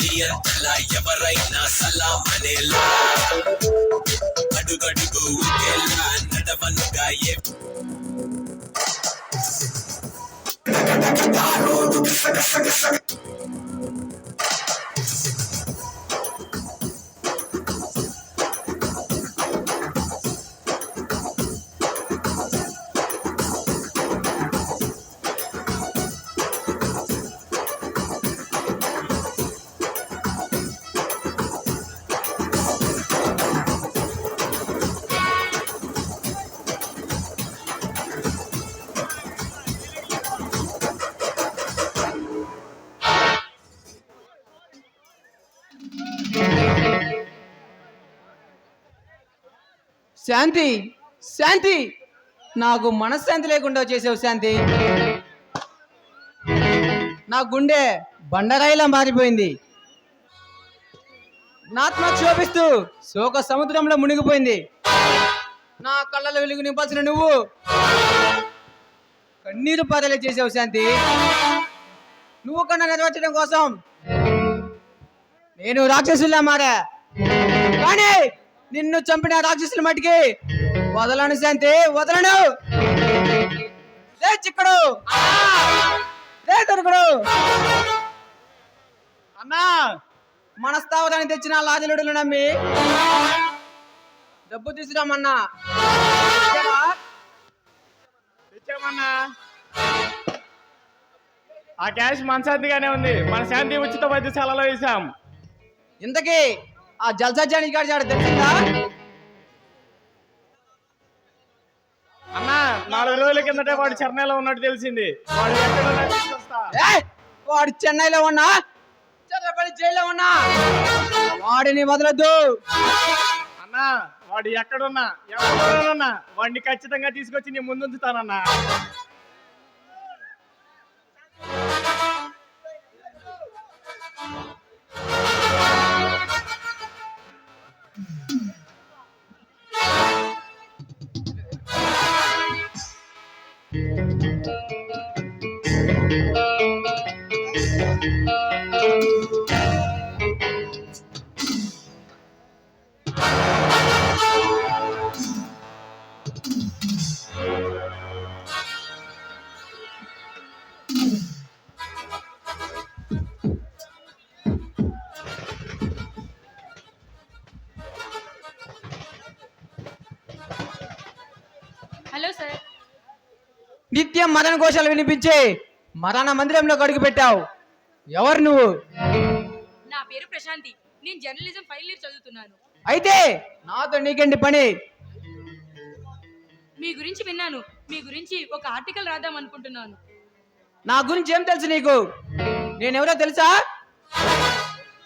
నియంతలా ఎవరైనా సలాం అనేలా అడుగడుగు ఒకేలా నడవనుగా ఏ శాంతి శాంతి. నాకు మనశ్శాంతి లేకుండా చేసావు శాంతి. నా గుండె బండరాయిలా మారిపోయింది. నాత్మ క్షోభిస్తూ శోక సముద్రంలో మునిగిపోయింది. నా కళ్ళలో వెలుగు నింపాల్సిన నువ్వు కన్నీరు పారలే చేసావు శాంతి. నువ్వు కన్నా నెరవేర్చడం కోసం నేను రాక్షసుల్లా మారా. కానీ నిన్ను చంపిన రాక్షసుల మట్టికి వదలను శాంతి వదలను. చిక్కడు. రే దొరకడు. అన్నా మనస్తావరాన్ని తెచ్చిన లాజలుడులు నమ్మి డబ్బు తీసుకురామన్నా? తెచ్చామన్నా. ఆ క్యాష్ మన శాంతిగానే ఉంది. మన శాంతి ఉచిత వైద్యశాలలో వేసాం ఇంతకీ ఆ జల్సా జాని గారి జాడ తెలిసిందా? అన్నా నాలుగు రోజుల కిందటే వాడు చెన్నైలో ఉన్నట్టు తెలిసింది. వాడు ఎక్కడ ఉన్నాడో తీసుకొస్తా. ఏయ్! వాడు చెన్నైలో ఉన్నా? చంద్రపల్లి జైల్లో ఉన్నా? వాడిని వదలొద్దు. అన్నా వాడు ఎక్కడున్నా ఎవరున్నా వాడిని ఖచ్చితంగా తీసుకొచ్చి నీ ముందుంచుతానన్నా హలో సార్ నిత్యం మదన ఘోషాలు వినిపించి మరణ మందిరంలో అడుగు పెట్టావు. ఎవరు నువ్వు? నా పేరు ప్రశాంతి. నేను జర్నలిజం ఫైనల్ ఇయర్ చదువుతున్నాను. అయితే నాతో నీకేంటి పని? మీ గురించి విన్నాను. మీ గురించి ఒక ఆర్టికల్ రాద్దాం అనుకుంటున్నాను. నా గురించి ఏం తెలుసు నీకు? నేనెవరో తెలుసా?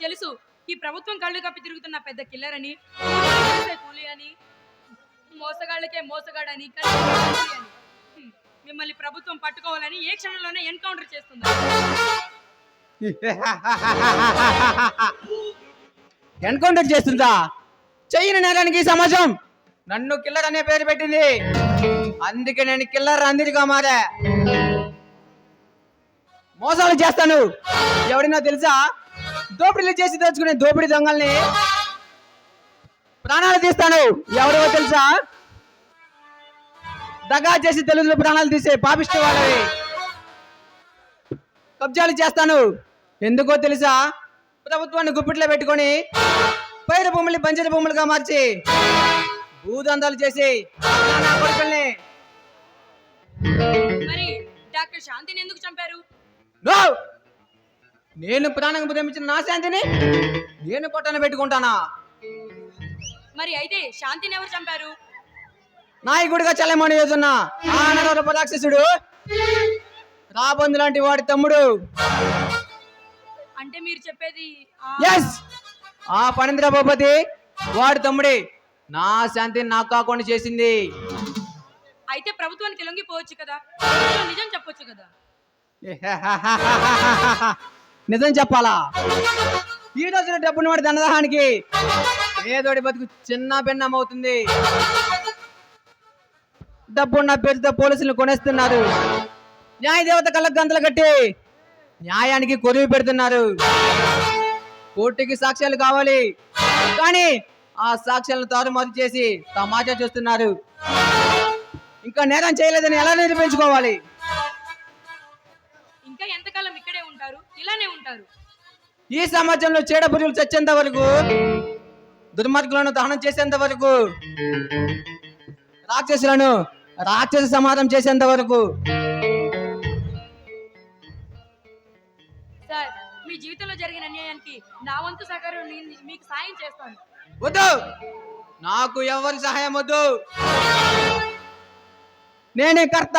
తెలుసు. ఈ ప్రభుత్వం కళ్ళు కప్పి తిరుగుతున్న పెద్ద కిల్లర్ అని కూలీ అని మోసగాళ్ళకే మోసగాడని అని. ప్రభుత్వం పట్టుకోవాలని ఏ క్షణంలోనే ఎన్కౌంటర్ చేస్తుంది. ఎన్కౌంటర్ చేస్తుందా? చెయ్యని నేరానికి సమాజం. నన్ను కిల్లర్ అనే పేరు పెట్టింది. అందుకే నేను కిల్లర్ అందరిగా మారా. మోసాలు చేస్తాను. ఎవడినో తెలుసా? దోపిడీలు చేసి తెచ్చుకునే దోపిడీ దొంగల్ని ప్రాణాలు తీస్తాను. ఎవరివో తెలుసా? దగా చేసి తెలుగులో ప్రాణాలు తీసే పాపిష్టి వాళ్ళవి. కబ్జాలు చేస్తాను. ఎందుకో తెలుసా? ప్రభుత్వాన్ని గుప్పిట్లో పెట్టుకొని పైరు భూముల్ని బంజరు భూములుగా మార్చి భూదందాలు చేసి నా కొడుకుల్ని మరి డాక్టర్ శాంతిని ఎందుకు చంపారు? నేను ప్రాణంగా ప్రేమించిన నా శాంతిని నేను పొట్టన పెట్టుకుంటానా? మరి అయితే శాంతిని ఎవరు చంపారు? నాయకుడిగా నరరూప రాక్షసుడు రాబందు లాంటి వాడి తమ్ముడు. అంటే మీరు చెప్పేది ఆ, ఎస్ ఆ పనింద్ర భూపతి వాడి తమ్ముడే. నా శాంతిని నాకు కాకుండా చేసింది. అయితే ప్రభుత్వానికి లొంగిపోవచ్చు కదా? నిజం చెప్పొచ్చు కదా? నిజం చెప్పాలా? ఈ రోజున డబ్బుని వాడి దండదాహానికి ఏదోడి బతుకు చిన్న భిన్నం అవుతుంది. డబ్బున్న పేరుతో పోలీసులు కొనేస్తున్నారు. న్యాయ దేవత కళ్ళకు గంతలు కట్టి న్యాయానికి కొరివి పెడుతున్నారు. కోర్టుకి సాక్ష్యాలు కావాలి. కానీ ఆ సాక్ష్యాలను తారుమారు చేసి తమాషా చేస్తున్నారు. ఇంకా నేరం చేయలేదని ఎలా నిరూపించుకోవాలి? ఇంకా ఎంతకాలం ఇక్కడే ఉంటారు? ఇలానే ఉంటారు. ఈ సమాజంలో చీడ పురుగులు చచ్చేంత వరకు దుర్మార్గులను దహనం చేసేంత వరకు రాక్షసులను రాక్షస సమాధం చేసేంత వరకు. సార్ మీ జీవితంలో జరిగిన అన్యాయానికి నా వంతు సహకారం నేను మీకు సాయం చేస్తాను. వద్దు! నాకు ఎవరి సహాయం వద్దు! నేనే కర్త!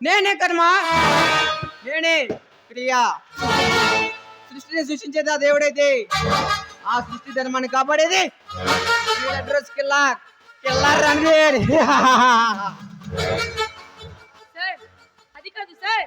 నేనే కర్మ! నేనే క్రియా! సృష్టిని సృష్టించేది ఆ దేవుడైతే. ఆ సృష్టి ధర్మాన్ని కాపాడేది. అడ్రస్ కిల్లర్ ఎల్లారు రణవీర్ అది కాదు సార్.